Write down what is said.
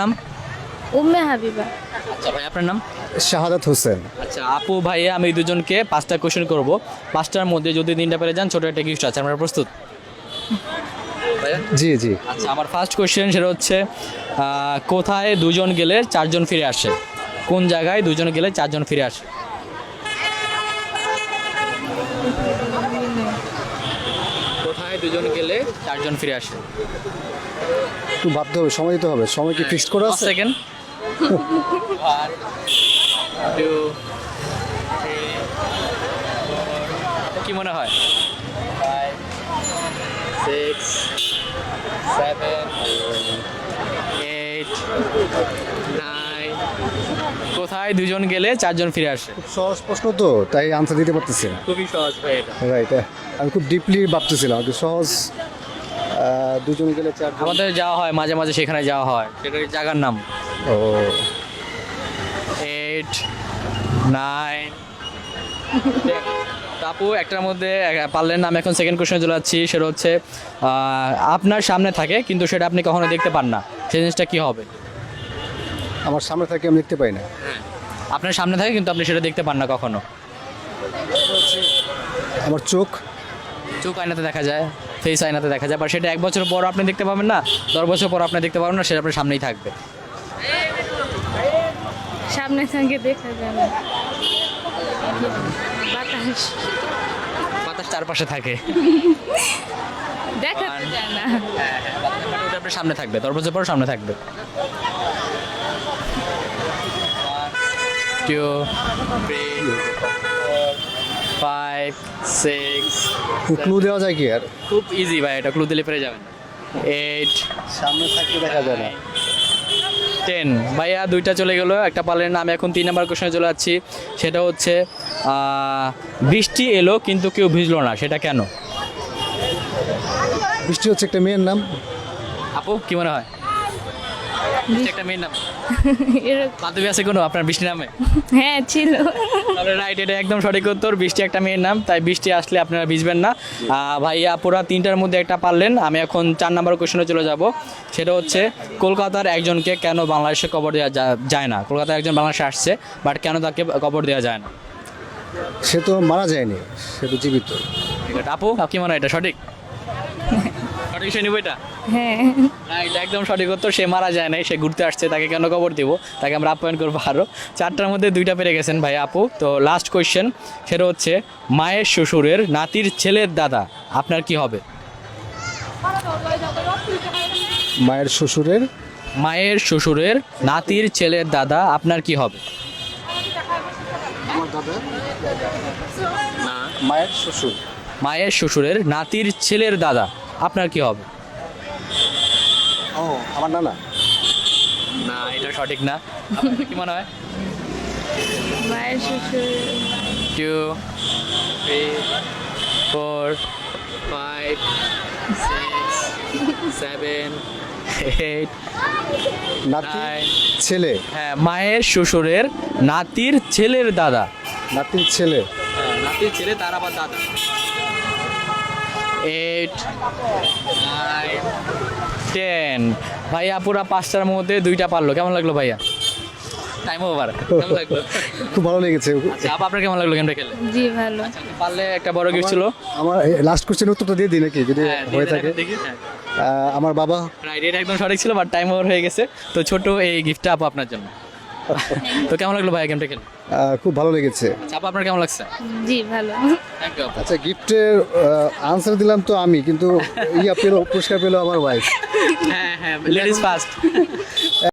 নাম? উম্মে হাবিবা। আচ্ছা ভাই আপনার নাম? শাহাদাত হোসেন। আচ্ছা আপু ভাইয়া আমি দুজনকে পাঁচটা কোশ্চেন করব। পাঁচটার মধ্যে যদি তিনটা পেরে যান ছোট একটা গিফট আছে। আমরা প্রস্তুত? জি জি। আচ্ছা আমার ফার্স্ট কোশ্চেন সেটা হচ্ছে কোথায় দুজন গেলে চারজন ফিরে আসে? কোন জায়গায় দুজন গেলে চারজন ফিরে আসে কোথায় দুজন গেলে চারজন ফিরে আসে। একটু ভাবতে হবে সময় দিতে হবে। সময় কি ফিক্সড করা আছে? সেকেন্ড ওয়ান টু কি মনে হয়? ফাইভ সিক্স সেভেন এইট কোথায় দুজন গেলে চারজন ফিরে আসে? সহজ প্রশ্ন তো তাই আনসার দিতে পারতেছি না। খুবই সহজ ভাই এটা রাইট আমি খুব ডিপলি ভাবতেছিলাম একটু সহজ আহ, দুজন গেলে চার আমাদের যাওয়া হয় মাঝে মাঝে সেখানে যাওয়া হয়। সেটার জায়গার নাম। ও। এইট নাইন আপু একটার মধ্যে এক- পারলেন না আমি এখন সেকেন্ড কোশ্চেনে চলে যাচ্ছি। সেটা হচ্ছে আহ, আপনার সামনে থাকে কিন্তু সেটা আপনি কখনো দেখতে পান না। সেই জিনিসটা কি হবে? আমার সামনে থাকে আমি দেখতে পাই না আপনার সামনে থাকে কিন্তু আপনি সেটা দেখতে পান না কখনো আমার চোখ চোখ আয়নাতে দেখা যায় ফেস আয়নাতে দেখা যায় বা সেটা এক বছর পর আপনি দেখতে পাবেন না দশ বছর পর আপনি দেখতে পাবেন না সেটা আপনার সামনেই থাকবে সামনে থেকে দেখা যায় না বাতাস বাতাস চারপাশে থাকে দেখা যায় না মানে আপনার সামনে থাকবে দশ বছর পর সামনে থাকবে two three five six clue দেওয়া যায় কি আর? খুব ইজি ভাই এটা ক্লু দিলে পেরে যাবেন। এইট সামনে থাকতে দেখা যায় না। টেন ভাইয়া দুইটা চলে গেলো একটা পারলেন না আমি এখন তিন নাম্বার কোশ্চেনে চলে যাচ্ছি। সেটা হচ্ছে বৃষ্টি এলো কিন্তু কেউ ভিজলো না সেটা কেন? বৃষ্টি হচ্ছে একটা মেয়ের নাম। আপু কি মনে হয়? একটা মেয়ের নাম। বান্ধবী আছে কোনো আপনার বৃষ্টি নামে? হ্যাঁ ছিল। তাহলে রাইট এটা একদম সঠিক উত্তর। বৃষ্টি একটা মেয়ের নাম তাই বৃষ্টি আসলে আপনারা ভিজবেন না। ভাইয়া পুরা তিনটার মধ্যে একটা পারলেন। আমি এখন চার নাম্বার কোশ্চেনে চলে যাব। সেটা হচ্ছে কলকাতার একজনকে কেন বাংলাদেশে কবর দেওয়া যায় না? কলকাতার একজন বাংলাদেশে আসছে বাট কেন তাকে কবর দেওয়া যায় না? সে তো মারা যায়নি সে তো জীবিত। আপু কি মনে হয় এটা সঠিক? সঠিক সে নিব এটা? হ্যাঁ। না এটা একদম সঠিক উত্তর। সে মারা যায় নাই সে ঘুরতে আসছে তাকে কেন কবর দিব? তাকে আমরা আপ্যায়ন করব আরও চারটার মধ্যে দুইটা পেরে গেছেন ভাই আপু। তো লাস্ট কোয়েশ্চেন সেটা হচ্ছে মায়ের শ্বশুরের নাতির ছেলের দাদা আপনার কি হবে? মায়ের শ্বশুরের? মায়ের শ্বশুরের নাতির ছেলের দাদা আপনার কি হবে? মায়ের শ্বশুর। মায়ের শ্বশুরের নাতির ছেলের দাদা। আপনার কি হবে? ও আমার নানা? না এটা সঠিক না। আপনার কি মনে হয়? মায়ের শ্বশুর। Two three four five six seven eight নাতি নাইন ছেলে? হ্যাঁ মায়ের শ্বশুরের নাতির ছেলের দাদা। নাতির ছেলে? হ্যাঁ নাতির ছেলে তার আবার দাদা। এইট নাইন টেন ভাইয়া পুরা পাঁচটার মধ্যে দুইটা পারল। কেমন লাগল ভাইয়া? টাইম ওভার কেমন লাগল? খুব ভালো লেগেছে। আচ্ছা আপনার কেমন লাগল গেমটা খেলে জি ভালো। পারলে একটা বড় গিফট ছিল। আমার লাস্ট কোশ্চেন উত্তরটা দিয়ে দিই নাকি? যদি হ্যাঁ, হয়ে থাকে। হ্যাঁ। আমার বাবা রাইট এটা একদম সঠিক ছিল বাট টাইম ওভার হয়ে গেছে। তো ছোট এই গিফটটা আপু আপনার জন্য। তো কেমন লাগল ভাই গেমটা খেলে আহ, খুব ভালো লেগেছে। চাপা আপনার কেমন লাগছে? জি ভালো। আচ্ছা গিফটের আনসার দিলাম তো আমি কিন্তু ইয়া পেল পুরস্কার পেল আমার ওয়াইফ হ্যাঁ হ্যাঁ লেডিস ফার্স্ট